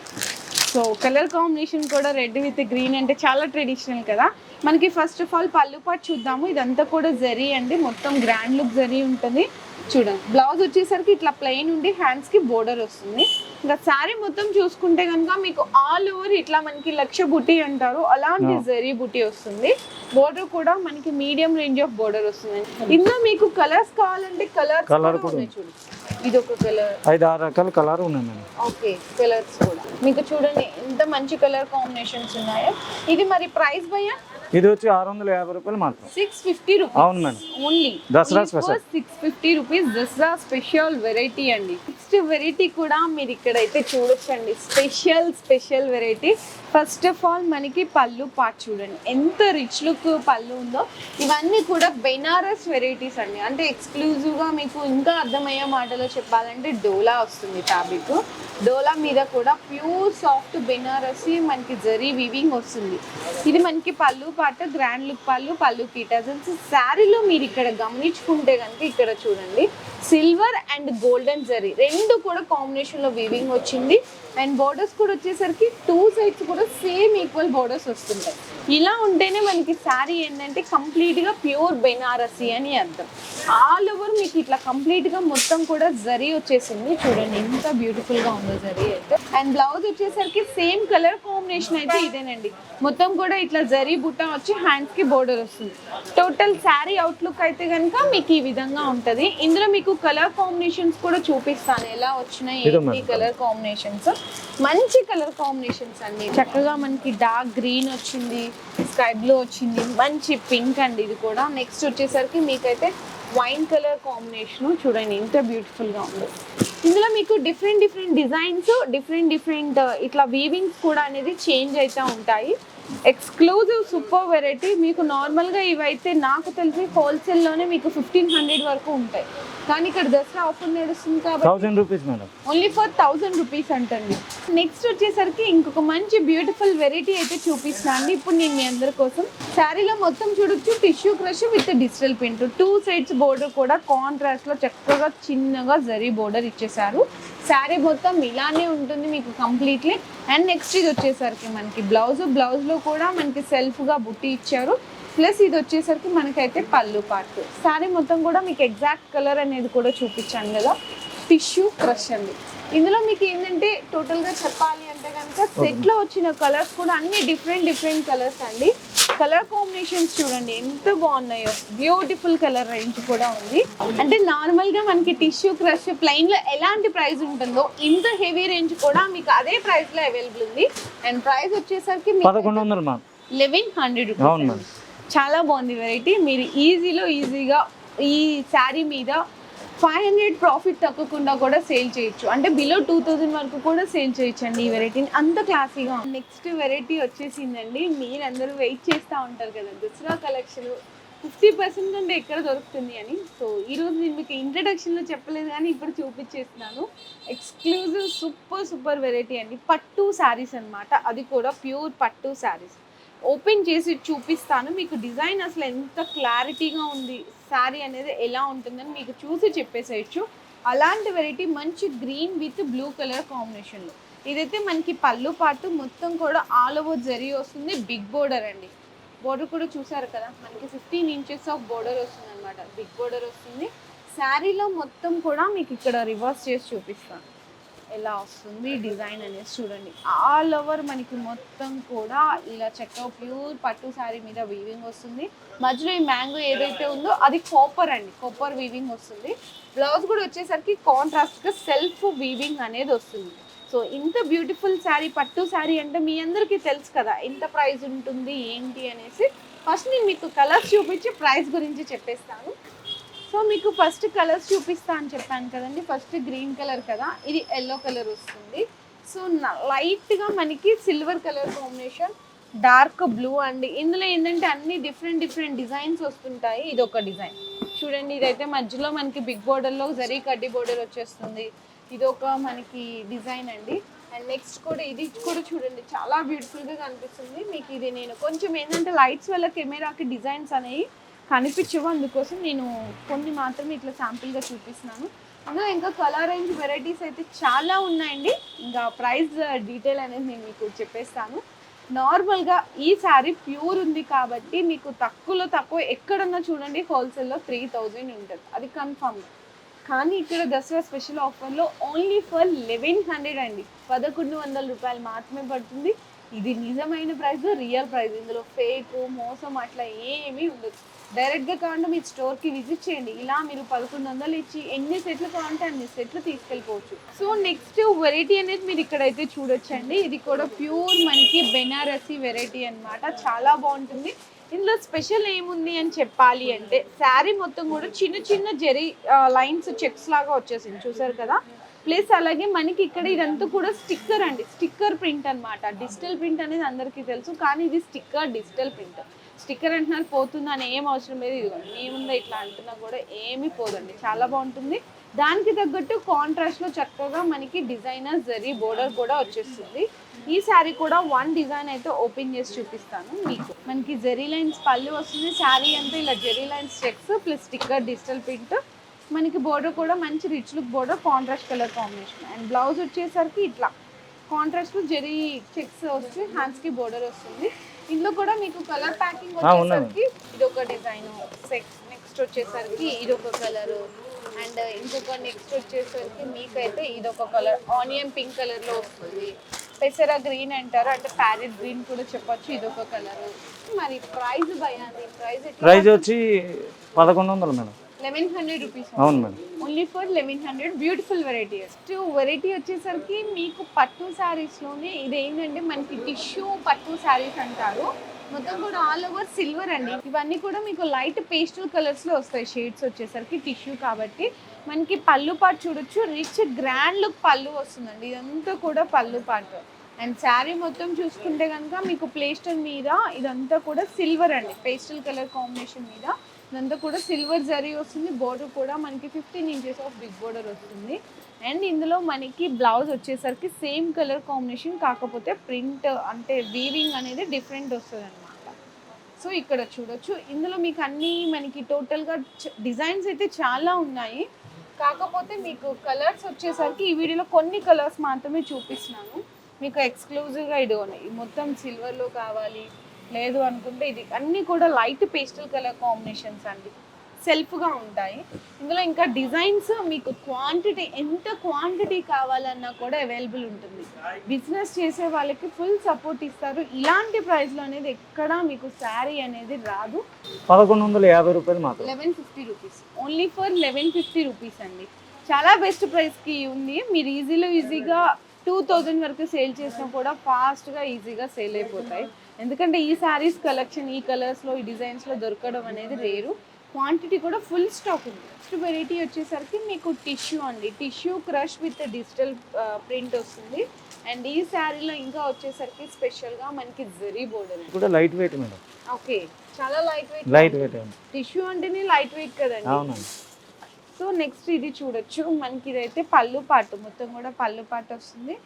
సో కలర్ కాంబినేషన్ కూడా రెడ్ విత్ గ్రీన్ అంటే చాలా ట్రెడిషనల్ కదా. మనకి ఫస్ట్ ఆఫ్ ఆల్ పళ్ళు పాటు చూద్దాము. ఇదంతా కూడా జరీ అండి. మొత్తం గ్రాండ్ లుక్ జరీ ఉంటుంది. చూడండి. బ్లౌజ్ వచ్చేసరికి ఇట్లా ప్లెయిన్ ఉండి హ్యాండ్స్కి బోర్డర్ వస్తుంది. ఇంకా శారీ మొత్తం చూసుకుంటే కనుక మీకు ఆల్ ఓవర్ ఇట్లా మనకి లక్ష బుట్టి అంటారు. అలాంటి. జరీ బుట్టి వస్తుంది. బోర్డర్ కూడా మనకి మీడియం రేంజ్ ఆఫ్ బోర్డర్ వస్తుంది. ఇందులో మీకు కలర్స్ కావాలంటే కలర్
Colour కూడా
ఉన్నాయి చూడు ఇది ఒక కలర్.
ఐదు ఆరు రకాల కలర్ ఉన్నాయి మేడం.
ఓకే కలర్స్ కూడా. మీకు చూడండి ఎంత మంచి కలర్ కాంబినేషన్స్ ఉన్నాయో. ఇది మరి ప్రైస్ భయ్యా?
ఇది వచ్చి ఆరు వందల యాభై రూపాయలు మాత్రం.
సిక్స్ ఫిఫ్టీ రూపీస్
అవును madam.
Only
Dasara special.
Six fifty rupees Dasara special variety అండి. నెక్స్ట్ వెరైటీ కూడా మీరు ఇక్కడైతే చూడొచ్చండి. Special special variety first of all మనకి పళ్ళు పాట్ చూడండి. ఎంత రిచ్ లుక్ పళ్ళు ఉందో ఇవన్నీ కూడా బెనారస్ వెరైటీస్ అండి. అంటే exclusive గా మీకు ఇంకా అర్థమయ్యే మాటలో చెప్పాలంటే డోలా వస్తుంది ఫ్యాబ్రిక్ డోలా మీద కూడా ప్యూర్ సాఫ్ట్ బెనారసి మనకి జరీ వివింగ్ వస్తుంది. ఇది మనకి పళ్ళు పాటు గ్రాండ్ లుక్ పళ్ళు పళ్ళు పీటర్జన్స్ శారీలో మీరు ఇక్కడ గమనించుకుంటే కనుక ఇక్కడ చూడండి. సిల్వర్ అండ్ గోల్డెన్ జరీ. రెండు కూడా కాంబినేషన్లో వీవింగ్ వచ్చింది. అండ్ బోర్డర్స్ కూడా వచ్చేసరికి టూ సైడ్స్ కూడా సేమ్ ఈక్వల్ బోర్డర్స్ వస్తుంటాయి. ఇలా ఉంటేనే మనకి శారీ ఏంటంటే కంప్లీట్గా ప్యూర్ బెనారసి అని అర్థం. ఆల్ ఓవర్ మీకు ఇట్లా కంప్లీట్గా మొత్తం కూడా జరీ వచ్చేసింది. చూడండి ఎంత బ్యూటిఫుల్గా ఉందో జరీ అయితే. అండ్ బ్లౌజ్ వచ్చేసరికి సేమ్ కలర్ కాంబినేషన్ అయితే ఇదేనండి. మొత్తం కూడా ఇట్లా జరీ బుట్ట వచ్చి హ్యాండ్స్కి బోర్డర్ వస్తుంది. టోటల్ శారీ అవుట్లుక్ అయితే కనుక మీకు ఈ విధంగా ఉంటది. ఇందులో మీకు కలర్ కాంబినేషన్స్ కూడా చూపిస్తాను. ఎలా వచ్చినాయి ఏంటి. Colour combinations. మంచి కలర్ కాంబినేషన్స్ అండి. చక్కగా మనకి డార్క్ గ్రీన్ వచ్చింది స్కై బ్లూ వచ్చింది మంచి పింక్ అండి ఇది కూడా. నెక్స్ట్ వచ్చేసరికి మీకైతే వైన్ కలర్ కాంబినేషన్ చూడండి ఎంత బ్యూటిఫుల్గా ఉంది ఉందో. ఇందులో మీకు different different designs different different ఇట్లా వీవింగ్స్ కూడా అనేది చేంజ్ అవుతూ ఉంటాయి. ఎక్స్క్లూజివ్ సూపర్ వెరైటీ మీకు నార్మల్గా ఇవైతే నాకు తెలిసి హోల్సేల్లోనే మీకు ఫిఫ్టీన్ హండ్రెడ్ వరకు ఉంటాయి. కానీ ఇక్కడ దసరా ఆఫర్ నడుస్తుంది కాబట్టి
thousand rupees madam.
Only for thousand rupees అంటండి. నెక్స్ట్ వచ్చేసరికి ఇంకొక మంచి బ్యూటిఫుల్ వెరైటీ అయితే చూపిస్తాను అండి. ఇప్పుడు నేను మీ అందరి కోసం శారీలో మొత్తం చూడొచ్చు tissue crush with digital print. Two sides border కూడా కాంట్రాస్ట్లో చక్కగా చిన్నగా జరీ బోర్డర్ ఇచ్చేసారు శారీ మొత్తం ఇలానే ఉంటుంది మీకు కంప్లీట్లీ. అండ్ నెక్స్ట్ ఇది వచ్చేసరికి మనకి బ్లౌజ్. బ్లౌజ్లో కూడా మనకి సెల్ఫ్గా బుట్టి ఇచ్చారు. ప్లస్ ఇది వచ్చేసరికి మనకైతే పళ్ళు పార్ట్ శారీ మొత్తం కూడా మీకు ఎగ్జాక్ట్ కలర్ అనేది కూడా చూపించాను కదా. టిష్యూ క్రష్ అండి. ఇందులో మీకు ఏంటంటే టోటల్గా చెప్పాలి అంటే కనుక సెట్లో వచ్చిన కలర్స్ కూడా అన్ని డిఫరెంట్ డిఫరెంట్ కలర్స్ అండి. కలర్ కాంబినేషన్స్ చూడండి ఎంత బాగున్నాయో. బ్యూటిఫుల్ కలర్ రేంజ్ కూడా ఉంది. అంటే నార్మల్గా మనకి టిష్యూ క్రష్ ప్లెయిన్లో ఎలాంటి ప్రైస్ ఉంటుందో ఇంత హెవీ రేంజ్ కూడా మీకు అదే ప్రైస్లో అవైలబుల్ ఉంది. అండ్ ప్రైస్ వచ్చేసరికి లెవెన్ హండ్రెడ్ రూపీస్ చాలా బాగుంది వెరైటీ మీరు ఈజీలో ఈజీగా ఈ శారీ మీద ఫైవ్ హండ్రెడ్ ప్రాఫిట్ తగ్గకుండా కూడా సేల్ చేయొచ్చు. అంటే బిలో టూ థౌజండ్ వరకు కూడా సేల్ చేయొచ్చు అండి ఈ వెరైటీని అంత క్లాసీగా నెక్స్ట్ వెరైటీ వచ్చేసిందండి. మీరందరూ వెయిట్ చేస్తూ ఉంటారు కదా దసరా కలెక్షన్ ఫిఫ్టీ పర్సెంట్ కంటే ఎక్కడ దొరుకుతుంది అని. సో ఈరోజు నేను మీకు ఇంట్రడక్షన్లో చెప్పలేదు కానీ ఇప్పుడు చూపించేస్తున్నాను. ఎక్స్క్లూజివ్ సూపర్ సూపర్ వెరైటీ అండి. పట్టు శారీస్ అన్నమాట. అది కూడా ప్యూర్ పట్టు శారీస్ ఓపెన్ చేసి చూపిస్తాను. మీకు డిజైన్ అసలు ఎంత క్లారిటీగా ఉంది శారీ అనేది ఎలా ఉంటుందని మీకు చూసి చెప్పేసేయచ్చు. అలాంటి వెరైటీ మంచి గ్రీన్ విత్ బ్లూ కలర్ కాంబినేషన్లో. ఇదైతే మనకి పళ్ళు పాటు మొత్తం కూడా ఆల్ ఓవర్ జరీ వస్తుంది బిగ్ బోర్డర్ అండి. బోర్డర్ కూడా చూసారు కదా మనకి ఫిఫ్టీన్ ఇంచెస్ ఆఫ్ బోర్డర్ వస్తుంది అనమాట బిగ్ బోర్డర్ వస్తుంది. శారీలో మొత్తం కూడా మీకు ఇక్కడ రివర్స్ చేసి చూపిస్తాను. ఎలా వస్తుంది డిజైన్ అనేది చూడండి. ఆల్ ఓవర్ మనకి మొత్తం కూడా ఇలా చెక్క ప్యూర్ పట్టు శారీ మీద వీవింగ్ వస్తుంది. మధ్యలో ఈ మ్యాంగో ఏదైతే ఉందో అది కాపర్ అండి. కాపర్ వీవింగ్ వస్తుంది. బ్లౌజ్ కూడా వచ్చేసరికి కాంట్రాస్ట్గా సెల్ఫ్ వీవింగ్ అనేది వస్తుంది. సో ఇంత బ్యూటిఫుల్ శారీ పట్టు శారీ అంటే మీ అందరికీ తెలుసు కదా ఎంత ప్రైస్ ఉంటుంది ఏంటి అనేసి. ఫస్ట్ నేను మీకు కలర్స్ చూపించి ప్రైస్ గురించి చెప్పేస్తాను. సో మీకు ఫస్ట్ కలర్స్ చూపిస్తా అని చెప్పాను కదండి. ఫస్ట్ గ్రీన్ కలర్ కదా ఇది ఎల్లో కలర్ వస్తుంది. సో లైట్గా మనకి silver colour combination dark blue అండి ఇందులో ఏంటంటే అన్ని డిఫరెంట్ డిఫరెంట్ డిజైన్స్ వస్తుంటాయి. ఇది ఒక డిజైన్. చూడండి ఇదైతే మధ్యలో మనకి బిగ్ బోర్డర్లో జరీ కడ్డీ బోర్డర్ వచ్చేస్తుంది. ఇది ఒక మనకి డిజైన్ అండి. అండ్ నెక్స్ట్ కూడా ఇది కూడా చూడండి చాలా బ్యూటిఫుల్గా కనిపిస్తుంది. మీకు ఇది నేను కొంచెం ఏంటంటే లైట్స్ వల్ల కెమెరాకి డిజైన్స్ అనేవి కనిపించవు అందుకోసం నేను కొన్ని మాత్రమే ఇట్లా శాంపుల్గా చూపిస్తున్నాను. అందులో ఇంకా కలర్ రేంజ్ వెరైటీస్ అయితే చాలా ఉన్నాయండి. ఇంకా ప్రైస్ డీటెయిల్ అనేది నేను మీకు చెప్పేస్తాను. నార్మల్గా ఈ శారీ ప్యూర్ ఉంది కాబట్టి మీకు తక్కువలో తక్కువ ఎక్కడన్నా చూడండి హోల్సేల్లో త్రీ థౌజండ్ ఉంటుంది. అది కన్ఫర్మ్ కానీ ఇక్కడ దసరా స్పెషల్ ఆఫర్లో ఓన్లీ ఫర్ లెవెన్ హండ్రెడ్ అండి. పదకొండు వందల రూపాయలు మాత్రమే పడుతుంది. ఇది నిజమైన ప్రైస్ రియల్ ప్రైస్. ఇందులో ఫేక్ మోసం అట్లా ఏమీ ఉండదు. డైరెక్ట్గా కావాలంటే మీ స్టోర్కి విజిట్ చేయండి. ఇలా మీరు పదకొండు వందలు ఇచ్చి ఎన్ని సెట్లు కావాలంటే అన్ని సెట్లు తీసుకెళ్ళిపోవచ్చు. సో నెక్స్ట్ వెరైటీ అనేది మీరు ఇక్కడైతే చూడొచ్చండి. ఇది కూడా ప్యూర్ మనకి బెనారసీ వెరైటీ అనమాట చాలా బాగుంటుంది. ఇందులో స్పెషల్ ఏముంది అని చెప్పాలి అంటే శారీ మొత్తం కూడా చిన్న చిన్న జెరీ లైన్స్ చెక్స్ లాగా వచ్చేసింది. చూసారు కదా? ప్లస్ అలాగే మనకి ఇక్కడ ఇదంతా కూడా స్టిక్కర్ అండి. స్టిక్కర్ ప్రింట్ అన్నమాట. డిజిటల్ ప్రింట్ అనేది అందరికీ తెలుసు. కానీ ఇది స్టిక్కర్ డిజిటల్ ప్రింట్. స్టిక్కర్ అంటున్నారు పోతుంది అని ఏం అవసరం లేదు. ఇదిగోండి మీ ఇట్లా అంటున్నా కూడా ఏమీ పోదండి. చాలా బాగుంటుంది. దానికి తగ్గట్టు కాంట్రాస్ట్లో చక్కగా మనకి డిజైనర్ జరీ బోర్డర్ కూడా వచ్చేస్తుంది. ఈ శారీ కూడా వన్ డిజైన్ అయితే ఓపెన్ చేసి చూపిస్తాను మీకు. మనకి జెరీ లైన్స్ పళ్ళు వస్తుంది. శారీ అంతా ఇలా zari lines checks plus sticker digital print మనకి బోర్డర్ కూడా మంచి rich look border contrast colour combination and blouse వచ్చేసరికి ఇట్లా. కాంట్రాస్ట్లో జెరీ చెక్స్ వస్తే హ్యాండ్స్కి బోర్డర్ వస్తుంది. ఇందులో కూడా మీకు కలర్ ప్యాకింగ్. వచ్చేసరికి ఇది ఒక డిజైన్ నెక్స్ట్ వచ్చేసరికి ఇది ఒక కలర్ అండ్ ఇంకొక నెక్స్ట్ వచ్చేసరికి మీకైతే ఇది ఒక కలర్ ఆనియన్ పింక్ కలర్లో వస్తుంది. పెసరా గ్రీన్ అంటారు. అంటే ప్యారెట్ గ్రీన్ కూడా చెప్పొచ్చు. ఇది ఒక కలర్ మరి ప్రైస్ భయాన్ని ప్రైస్
ప్రైస్ వచ్చి పదకొండు వందలు మేడం.
లెవెన్ హండ్రెడ్ రూపీస్
అవును madam.
Only for eleven hundred. Beautiful variety next variety వచ్చేసరికి మీకు పట్టు శారీస్లోనే ఇది ఏంటంటే మనకి టిష్యూ పట్టు శారీస్ అంటారు. మొత్తం కూడా ఆల్ ఓవర్ సిల్వర్ అండి. ఇవన్నీ కూడా మీకు లైట్ పేస్టల్ కలర్స్లో వస్తాయి షేడ్స్ వచ్చేసరికి టిష్యూ కాబట్టి. మనకి పళ్ళు పాటు చూడొచ్చు. రిచ్ గ్రాండ్ లుక్ పళ్ళు వస్తుందండి. ఇదంతా కూడా పళ్ళు పాటు. అండ్ శారీ మొత్తం చూసుకుంటే కనుక మీకు ప్లేస్టర్ మీద ఇదంతా కూడా సిల్వర్ అండి. పేస్టల్ కలర్ కాంబినేషన్ మీద. ఇదంతా కూడా సిల్వర్ జరీ వస్తుంది బోర్డర్ కూడా మనకి fifteen inches of big border వస్తుంది. అండ్ ఇందులో మనకి బ్లౌజ్ వచ్చేసరికి సేమ్ కలర్ కాంబినేషన్ కాకపోతే ప్రింట్ అంటే వీవింగ్ అనేది డిఫరెంట్ వస్తుంది అనమాట సో ఇక్కడ చూడొచ్చు. ఇందులో మీకు అన్ని మనకి టోటల్గా డిజైన్స్ అయితే చాలా ఉన్నాయి. కాకపోతే మీకు కలర్స్ వచ్చేసరికి ఈ వీడియోలో కొన్ని కలర్స్ మాత్రమే చూపిస్తున్నాను. మీకు ఎక్స్క్లూజివ్గా ఇది ఉన్నాయి. మొత్తం సిల్వర్లో కావాలి లేదు అనుకుంటే ఇది అన్నీ కూడా లైట్ పేస్టల్ కలర్ కాంబినేషన్స్ అండి. సెల్ఫ్గా ఉంటాయి. ఇందులో ఇంకా డిజైన్స్ మీకు క్వాంటిటీ ఎంత క్వాంటిటీ కావాలన్నా కూడా అవైలబుల్ ఉంటుంది. బిజినెస్ చేసే వాళ్ళకి ఫుల్ సపోర్ట్ ఇస్తారు. ఇలాంటి ప్రైస్లో అనేది ఎక్కడా మీకు శారీ అనేది రాదు.
పదకొండు వందల యాభై రూపాయలు మాత్రం
eleven fifty rupees. Only for eleven fifty rupees అండి. చాలా బెస్ట్ ప్రైస్కి ఉంది. మీరు ఈజీలో ఈజీగా టూ థౌజండ్ వరకు సేల్ చేసినా కూడా ఫాస్ట్గా ఈజీగా సేల్ అయిపోతాయి. ఎందుకంటే ఈ శారీస్ కలెక్షన్ ఈ కలర్స్లో ఈ డిజైన్స్లో దొరకడం అనేది రేరు. క్వాంటిటీ కూడా ఫుల్ స్టాక్ ఉంది. నెక్స్ట్ వెరైటీ వచ్చేసరికి మీకు టిష్యూ అండి. Tissue crush with digital print వస్తుంది. అండ్ ఈ శారీలో ఇంకా వచ్చేసరికి స్పెషల్గా మనకి జరీ బోర్డర్
కూడా లైట్ వెయిట్ మేడం.
ఓకే చాలా light weight
light weight
tissue అంటేనే లైట్ వెయిట్ కదండి.
అవునండి.
సో నెక్స్ట్ ఇది చూడొచ్చు. మనకి ఇదైతే పళ్ళు పాటు. మొత్తం కూడా పళ్ళు పాటు వస్తుంది.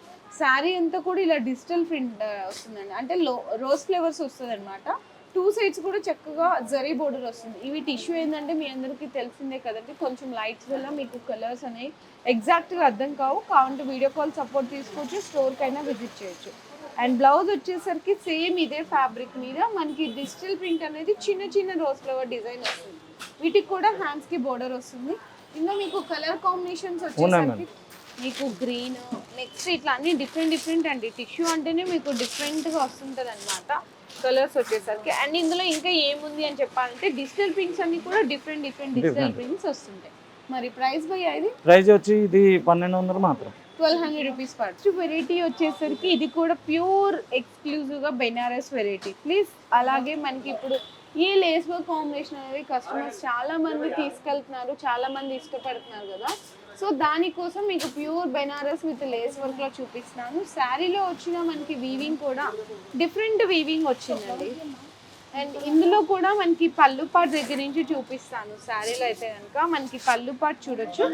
శారీ అంతా కూడా ఇలా డిజిటల్ ప్రింట్ వస్తుందండి. అంటే లో రోజ్ ఫ్లేవర్స్ వస్తుంది అనమాట టూ సైడ్స్ కూడా చక్కగా జరీ బోర్డర్ వస్తుంది. ఇవి టిష్యూ ఏంటంటే మీ అందరికీ తెలిసిందే కదండి. కొంచెం లైట్స్ వల్ల మీకు కలర్స్ అనేవి ఎగ్జాక్ట్గా అర్థం కావు. కావాలంటే వీడియో కాల్ సపోర్ట్ తీసుకోవచ్చు స్టోర్కైనా విజిట్ చేయొచ్చు. అండ్ బ్లౌజ్ వచ్చేసరికి సేమ్ ఇదే ఫ్యాబ్రిక్ మీద మనకి డిజిటల్ ప్రింట్ అనేది చిన్న చిన్న రోజ్ ఫ్లవర్ డిజైన్ వస్తుంది. వీటికి కూడా హ్యాండ్స్కి బోర్డర్ వస్తుంది. ఇందులో మీకు కలర్ కాంబినేషన్స్ వచ్చేసరికి మీకు గ్రీన్ నెక్స్ట్ ఇట్లా అన్ని డిఫరెంట్ డిఫరెంట్ అండి. టిష్యూ అంటేనే మీకు డిఫరెంట్గా వస్తుంటుంది అనమాట కలర్స్ వచ్చేసరికి. అండ్ ఇందులో ఇంకా ఏముంది అని చెప్పాలంటే డిజిటల్ ప్రింట్స్ అన్ని కూడా డిఫరెంట్ డిఫరెంట్ డిజిటల్. ప్రింట్స్ వస్తుంటాయి. మరి ప్రైస్ పోయి ఇది?
ప్రైస్ వచ్చి ఇది పన్నెండు వందలు మాత్రం.
ట్వెల్వ్ హండ్రెడ్ రూపీస్ పడుతుంది వెరైటీ వచ్చేసరికి ఇది కూడా ప్యూర్ ఎక్స్క్లూజివ్గా బెనారస్ వెరైటీ ప్లీజ్ అలాగే మనకి ఇప్పుడు ఈ లేస్ వర్క్ కాంబినేషన్ అనేది కస్టమర్స్ చాలా మంది తీసుకెళ్తున్నారు చాలా మంది ఇష్టపడుతున్నారు కదా. సో దానికోసం మీకు ప్యూర్ బెనారస్ విత్ లేస్ వర్క్లో చూపిస్తున్నాను. శారీలో వచ్చిన మనకి వీవింగ్ కూడా డిఫరెంట్ వీవింగ్ వచ్చిందండి. అండ్ ఇందులో కూడా మనకి పళ్ళు పాట్ దగ్గర నుంచి చూపిస్తాను. శారీలో అయితే కనుక మనకి పళ్ళు పాట్ చూడొచ్చు.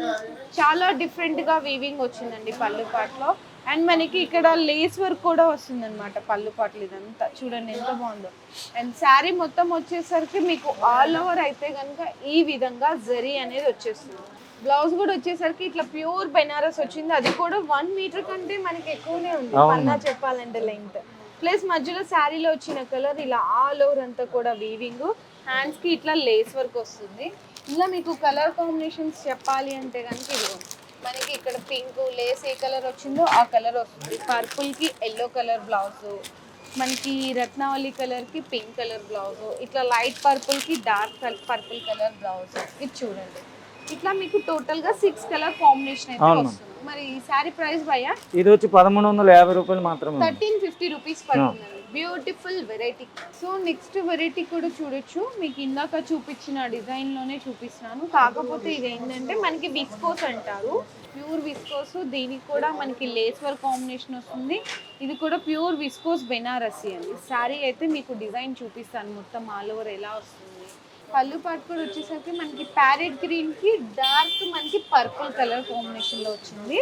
చాలా డిఫరెంట్గా వీవింగ్ వచ్చిందండి పళ్ళు పాట్లో. అండ్ మనకి ఇక్కడ లేస్ వర్క్ కూడా వస్తుంది అనమాట పళ్ళు పాటలు ఇదంతా. చూడండి ఎంత బాగుందో. అండ్ శారీ మొత్తం వచ్చేసరికి మీకు ఆల్ ఓవర్ అయితే కనుక ఈ విధంగా జరీ అనేది వచ్చేస్తుంది. బ్లౌజ్ కూడా వచ్చేసరికి ఇట్లా ప్యూర్ బెనారస్ వచ్చింది. అది కూడా వన్ మీటర్ కంటే మనకి ఎక్కువనే ఉంది. పన్నా చెప్పాలంటే లెంగ్త్ ప్లస్ మధ్యలో శారీలో వచ్చిన కలర్ ఇలా ఆల్ ఓవర్ అంతా కూడా వీవింగ్ హ్యాండ్స్కి ఇట్లా లేస్ వర్క్ వస్తుంది. ఇలా మీకు కలర్ కాంబినేషన్స్ చెప్పాలి అంటే కనుక ఇది మనకి ఇక్కడ పింక్ లేస్ ఏ కలర్ వచ్చిందో ఆ కలర్ వస్తుంది. పర్పుల్కి ఎల్లో కలర్ బ్లౌజ్ మనకి రత్నావళి కలర్కి పింక్ కలర్ బ్లౌజ్ ఇట్లా లైట్ పర్పుల్కి డార్క్ పర్పుల్ కలర్ బ్లౌజ్ ఇది చూడండి. ఇట్లా మీకు టోటల్గా సిక్స్ కలర్ కాంబినేషన్ అయితే
అవును.
వస్తుంది. మరి ఈ సారీ ప్రైస్ భయ్యా?
ఇది వచ్చి పదమూడు వందల యాభై రూపాయలు మాత్రమే
థర్టీన్ ఫిఫ్టీ రూపీస్ పడుతుందండి beautiful variety so next variety కూడా చూడొచ్చు. మీకు ఇందాక చూపించిన డిజైన్లోనే చూపిస్తున్నాను. కాకపోతే ఇది ఏంటంటే మనకి విస్కోస్ అంటారు. ప్యూర్ విస్కోస్ దీనికి కూడా మనకి లేస్ వర్క్ కాంబినేషన్ వస్తుంది. ఇది కూడా ప్యూర్ విస్కోస్ బెనారసి అండి. శారీ అయితే మీకు డిజైన్ చూపిస్తాను. మొత్తం ఆల్ ఓవర్ ఎలా వస్తుంది. పళ్ళు పాటు కూడా వచ్చేసరికి మనకి ప్యారెట్ గ్రీన్కి డార్క్ మనకి పర్పుల్ కలర్ కాంబినేషన్లో వచ్చింది.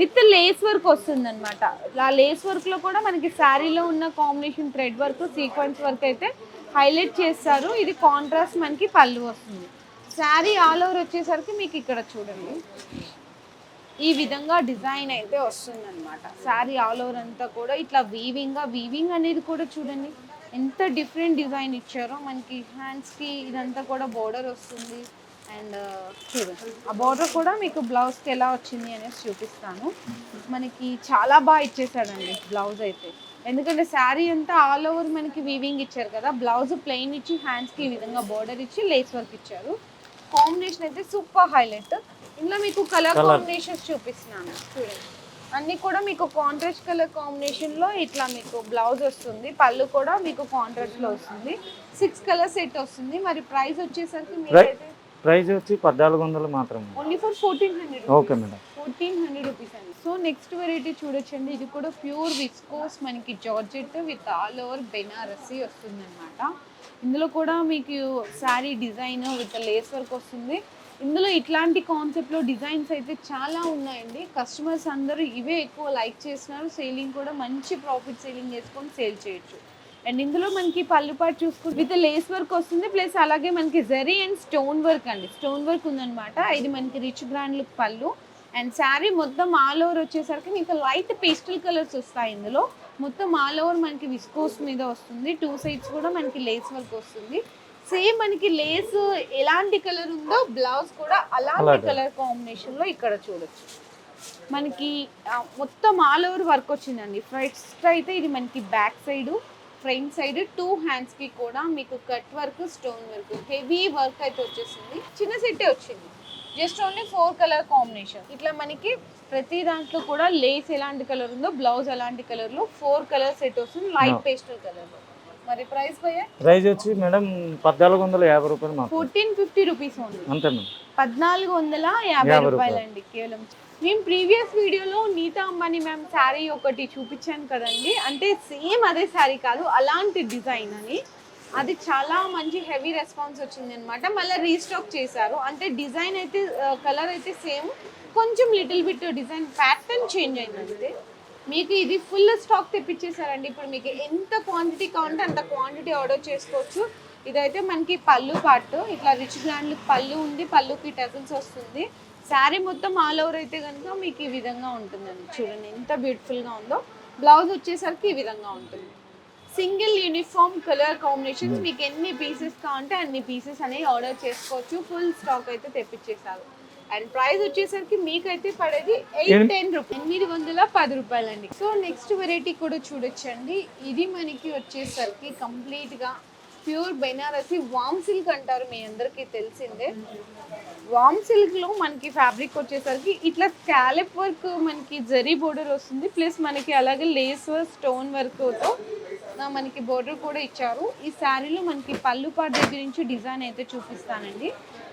విత్ లేస్ వర్క్ వస్తుంది అనమాట ఆ లేస్ వర్క్లో కూడా మనకి శారీలో ఉన్న combination thread work sequence work అయితే హైలైట్ చేస్తారు. ఇది కాంట్రాస్ట్ మనకి పళ్ళు వస్తుంది. శారీ ఆల్ ఓవర్ వచ్చేసరికి మీకు ఇక్కడ చూడండి. ఈ విధంగా డిజైన్ అయితే వస్తుంది అనమాట శారీ ఆల్ ఓవర్ అంతా కూడా ఇట్లా వీవింగ్ వీవింగ్ అనేది కూడా చూడండి. ఎంత డిఫరెంట్ డిజైన్ ఇచ్చారో మనకి హ్యాండ్స్కి ఇదంతా కూడా బోర్డర్ వస్తుంది అండ్ చూడండి ఆ బోర్డర్ కూడా మీకు బ్లౌజ్కి ఎలా వచ్చింది అనేసి చూపిస్తాను. మనకి చాలా బాగా ఇచ్చేసాడండి బ్లౌజ్ అయితే. ఎందుకంటే శారీ అంతా ఆల్ ఓవర్ మనకి వీవింగ్ ఇచ్చారు కదా బ్లౌజ్ ప్లెయిన్ ఇచ్చి హ్యాండ్స్కి ఈ విధంగా బోర్డర్ ఇచ్చి లేస్ వర్క్ ఇచ్చారు. కాంబినేషన్ అయితే సూపర్ హైలైట్ ఇందులో మీకు కలర్. కాంబినేషన్స్ చూపిస్తున్నాను. చూడండి. అన్ని కూడా మీకు కాంట్రాస్ట్ కలర్ కాంబినేషన్లో ఇట్లా మీకు బ్లౌజ్ వస్తుంది పళ్ళు కూడా మీకు కాంట్రాస్ట్లో వస్తుంది. సిక్స్ కలర్ సెట్ వస్తుంది. మరి ప్రైస్ వచ్చేసరికి మీకైతే
ప్రైస్ వచ్చి పద్నాలుగు వందలు మాత్రమే.
Only for fourteen hundred
okay madam
fourteen hundred rupees అండి. సో నెక్స్ట్ వెరైటీ చూడొచ్చండి. ఇది కూడా ప్యూర్ విస్కోస్ మనకి georgette with all over Benarasi వస్తుంది అనమాట ఇందులో కూడా మీకు sari design with lace work వస్తుంది. ఇందులో ఇట్లాంటి కాన్సెప్ట్లో డిజైన్స్ అయితే చాలా ఉన్నాయండి. కస్టమర్స్ అందరూ ఇవే ఎక్కువ లైక్ చేస్తున్నారు. సేలింగ్ కూడా మంచి ప్రాఫిట్ సేలింగ్ చేసుకొని సేల్ చేయొచ్చు. అండ్ ఇందులో మనకి పళ్ళు పాటు చూసుకుంటే విత్ లేస్ వర్క్ వస్తుంది. ప్లస్ అలాగే మనకి జరీ అండ్ స్టోన్ వర్క్ అండి. స్టోన్ వర్క్ ఉందన్నమాట. ఇది మనకి రిచ్ బ్రాండ్ లుక్ పళ్ళు. అండ్ శారీ మొత్తం ఆల్ ఓవర్ వచ్చేసరికి మీకు లైట్ పేస్టల్ కలర్స్ వస్తాయి ఇందులో. మొత్తం ఆల్ ఓవర్ మనకి విస్కోస్ మీద వస్తుంది. టూ సైడ్స్ కూడా మనకి లేస్ వర్క్ వస్తుంది. సేమ్ మనకి లేస్ ఎలాంటి కలర్ ఉందో బ్లౌజ్ కూడా అలాంటి. కలర్ కాంబినేషన్లో ఇక్కడ చూడొచ్చు. మనకి మొత్తం ఆల్ ఓవర్ వర్క్ వచ్చిందండి. ఫస్ట్ అయితే ఇది మనకి back side front side two హ్యాండ్స్కి కూడా మీకు cut work stone work heavy work అయితే వచ్చేసింది. చిన్న సెట్టే వచ్చింది. Just only four colour combination ఇట్లా మనకి ప్రతి దాంట్లో కూడా లేస్ ఎలాంటి కలర్ ఉందో బ్లౌజ్ ఎలాంటి కలర్లో ఫోర్ కలర్ సెట్ వస్తుంది లైట్. పేస్టల్ కలర్లో. మరి ప్రైస్
వచ్చి మేడం పద్నాలుగు వందల యాభై రూపాయలు
ఫోర్టీన్ ఫిఫ్టీ రూపీస్
అంతే మేడం.
పద్నాలుగు వందల యాభై
యాభై
రూపాయలు. అండి కేవలం. మేము ప్రీవియస్ వీడియోలో నీతా అంబానీ మ్యామ్ శారీ ఒకటి చూపించాను కదండి. అంటే సేమ్ అదే శారీ కాదు అలాంటి డిజైన్ అని. అది చాలా మంచి హెవీ రెస్పాన్స్ వచ్చింది అనమాట మళ్ళీ రీస్టాక్ చేశారు. అంటే డిజైన్ అయితే కలర్ అయితే సేమ్. కొంచెం little bit design pattern change అయింది అంతే మీకు ఇది ఫుల్ స్టాక్ తెప్పించేసారండి ఇప్పుడు మీకు ఎంత క్వాంటిటీ కావాలంటే అంత క్వాంటిటీ ఆర్డర్ చేసుకోవచ్చు. ఇదైతే మనకి పళ్ళు పాటు ఇట్లా రిచ్ బ్రాండ్ పళ్ళు ఉంది పళ్ళుకి టెజల్స్ వస్తుంది. శారీ మొత్తం ఆల్ ఓవర్ అయితే కనుక మీకు ఈ విధంగా ఉంటుందండి. చూడండి ఎంత బ్యూటిఫుల్గా ఉందో. బ్లౌజ్ వచ్చేసరికి ఈ విధంగా ఉంటుంది. సింగిల్ యూనిఫామ్ కలర్ కాంబినేషన్స్ మీకు ఎన్ని పీసెస్ కావాలంటే అన్ని పీసెస్ అనేవి ఆర్డర్ చేసుకోవచ్చు. ఫుల్ స్టాక్ అయితే తెప్పించేసారు అండ్ ప్రైస్ వచ్చేసరికి మీకైతే పడేది ఎయిట్ టెన్ రూపీస్ ఎనిమిది వందల పది రూపాయలండి. సో నెక్స్ట్ వెరైటీ కూడా చూడొచ్చండి. ఇది మనకి వచ్చేసరికి కంప్లీట్గా ప్యూర్ బెనారసి వామ్ సిల్క్ అంటారు మీ అందరికీ తెలిసిందే. వామ్ సిల్క్లో మనకి ఫ్యాబ్రిక్ వచ్చేసరికి ఇట్లా స్కాలప్ వర్క్ మనకి జరీ బోర్డర్ వస్తుంది. ప్లస్ మనకి అలాగే లేస్ స్టోన్ వర్క్తో ఆ, మనకి బోర్డర్ కూడా ఇచ్చారు. ఈ శారీలో మనకి పళ్ళు పాటు దగ్గర నుంచి డిజైన్ అయితే చూపిస్తానండి.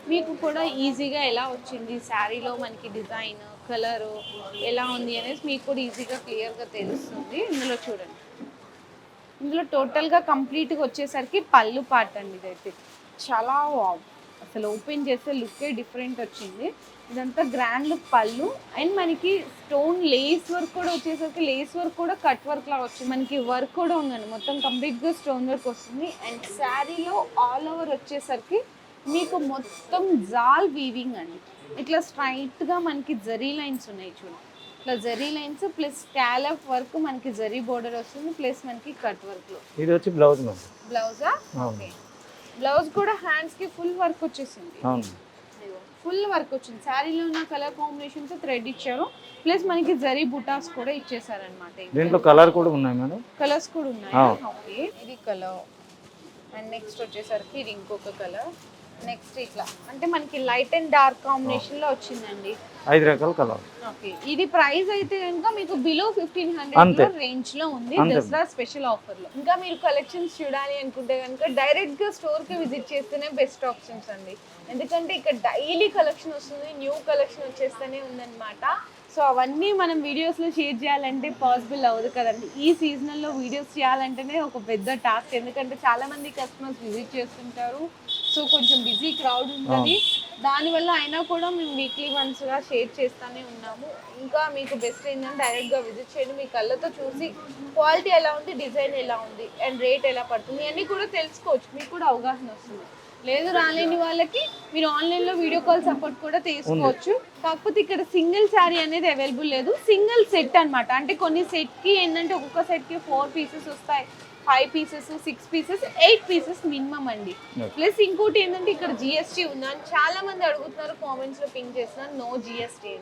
మీకు కూడా ఈజీగా ఎలా వచ్చింది? శారీలో మనకి డిజైన్ కలరు ఎలా ఉంది అనేసి మీకు కూడా ఈజీగా క్లియర్గా తెలుస్తుంది. ఇందులో చూడండి. ఇందులో టోటల్గా కంప్లీట్గా వచ్చేసరికి పళ్ళు పాట అండి ఇదైతే. చాలా అసలు ఓపెన్ చేస్తే లుక్కే డిఫరెంట్ వచ్చింది. ఇదంతా గ్రాండ్ లుక్ పళ్ళు. అండ్ మనకి స్టోన్ లేస్ వర్క్ కూడా వచ్చేసరికి లేస్ వర్క్ కూడా కట్ వర్క్ లాగా వచ్చింది మనకి వర్క్ కూడా ఉందండి. మొత్తం కంప్లీట్గా స్టోన్ వర్క్ వస్తుంది. అండ్ శారీలో ఆల్ ఓవర్ వచ్చేసరికి మీకు మొత్తం జాల్ వీవింగ్ అండి. ఇట్లా స్ట్రైట్గా మనకి జరీ లైన్స్ ఉన్నాయి చూడండి ఇట్లా zari lines plus scallop work మనకి జరీ బోర్డర్ వస్తుంది ప్లస్ మనకి కట్ వర్క్లో
ఇది వచ్చి బ్లౌజ్
బ్లౌజా?
అవును.
బ్లౌజ్ కూడా హ్యాండ్స్కి ఫుల్ వర్క్ వచ్చేసింది. ఫుల్ వర్క్ వచ్చింది. శారీలో ఉన్న కలర్ కాంబినేషన్తో థ్రెడ్ ఇచ్చారు. ప్లస్ మనకి జరీ బుటాస్ కూడా ఇచ్చేసారనమాట
దీంట్లో కలర్ కూడా ఉన్నాయి మేడం.
కలర్స్ కూడా ఉన్నాయి. ఓకే. ఇది కలర్ అండ్ నెక్స్ట్ వచ్చేసరికి ఇది ఇంకొక కలర్ నెక్స్ట్ ఇట్లా. అంటే మనకి లైట్ అండ్ డార్క్ కాంబినేషన్లో వచ్చిందండి.
ఐదు రకాల కలర్.
ఓకే ఇది ప్రైస్ అయితే కనుక మీకు బిలో ఫిఫ్టీన్ హండ్రెడ్. రేంజ్లో ఉంది. దసరా స్పెషల్ ఆఫర్లో. ఇంకా మీరు కలెక్షన్స్ చూడాలి అనుకుంటే కనుక డైరెక్ట్గా స్టోర్కి విజిట్ చేస్తేనే బెస్ట్ ఆప్షన్స్ అండి. ఎందుకంటే ఇక్కడ డైలీ కలెక్షన్ వస్తుంది న్యూ కలెక్షన్ వచ్చేస్తూనే ఉందన్నమాట. సో అవన్నీ మనం videos లో షేర్ చేయాలంటే పాసిబుల్ అవ్వదు కదండి. ఈ seasonal లో వీడియోస్ చేయాలంటేనే ఒక పెద్ద టాస్క్ ఎందుకంటే చాలా మంది కస్టమర్స్ విజిట్ చేస్తుంటారు. సో కొంచెం బిజీ క్రౌడ్ ఉంటుంది దానివల్ల అయినా కూడా మేము వీక్లీ వన్స్గా షేర్ చేస్తూనే ఉన్నాము. ఇంకా మీకు బెస్ట్ ఏంటంటే డైరెక్ట్గా విజిట్ చేయండి. మీ కళ్ళతో చూసి క్వాలిటీ ఎలా ఉంది డిజైన్ ఎలా ఉంది అండ్ రేట్ ఎలా పడుతుంది అన్నీ కూడా తెలుసుకోవచ్చు. మీకు కూడా అవగాహన వస్తుంది. లేదు రాలేని వాళ్ళకి మీరు ఆన్లైన్లో వీడియో కాల్ సపోర్ట్ కూడా తీసుకోవచ్చు. కాకపోతే ఇక్కడ సింగిల్ శారీ అనేది అవైలబుల్ లేదు. సింగిల్ సెట్ అన్నమాట. అంటే కొన్ని సెట్కి ఏంటంటే ఒక్కొక్క సెట్కి ఫోర్ పీసెస్ వస్తాయి. Five pieces six pieces eight pieces minimum అండి. ప్లస్ ఇంకోటి ఏంటంటే ఇక్కడ జిఎస్టీ ఉందని చాలా మంది అడుగుతున్నారు కామెంట్స్లో పింక్ చేస్తున్నారు నో జిఎస్టీ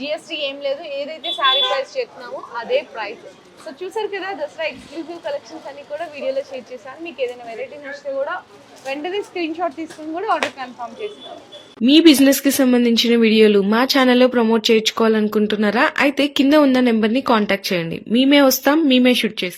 జిఎస్టీ ఏం లేదు ఏదైతే శారీ ప్రైస్ చెప్తున్నామో అదే ప్రైస్ సో చూసారు కదా దసరా ఎక్స్క్లూజివ్ కలెక్షన్స్ అన్ని కూడా వీడియోలో షేర్ చేశాను. మీకు ఏదైనా వెరైటీ నచ్చితే కూడా వెంటనే స్క్రీన్ షాట్ తీసుకుని కూడా ఆర్డర్ కన్ఫర్మ్ చేస్తాను.
మీ బిజినెస్కి సంబంధించిన వీడియోలు మా ఛానల్లో ప్రమోట్ చేయించుకోవాలనుకుంటున్నారా? అయితే కింద ఉన్న నెంబర్ని కాంటాక్ట్ చేయండి. మేమే వస్తాం మేమే షూట్ చేస్తాం.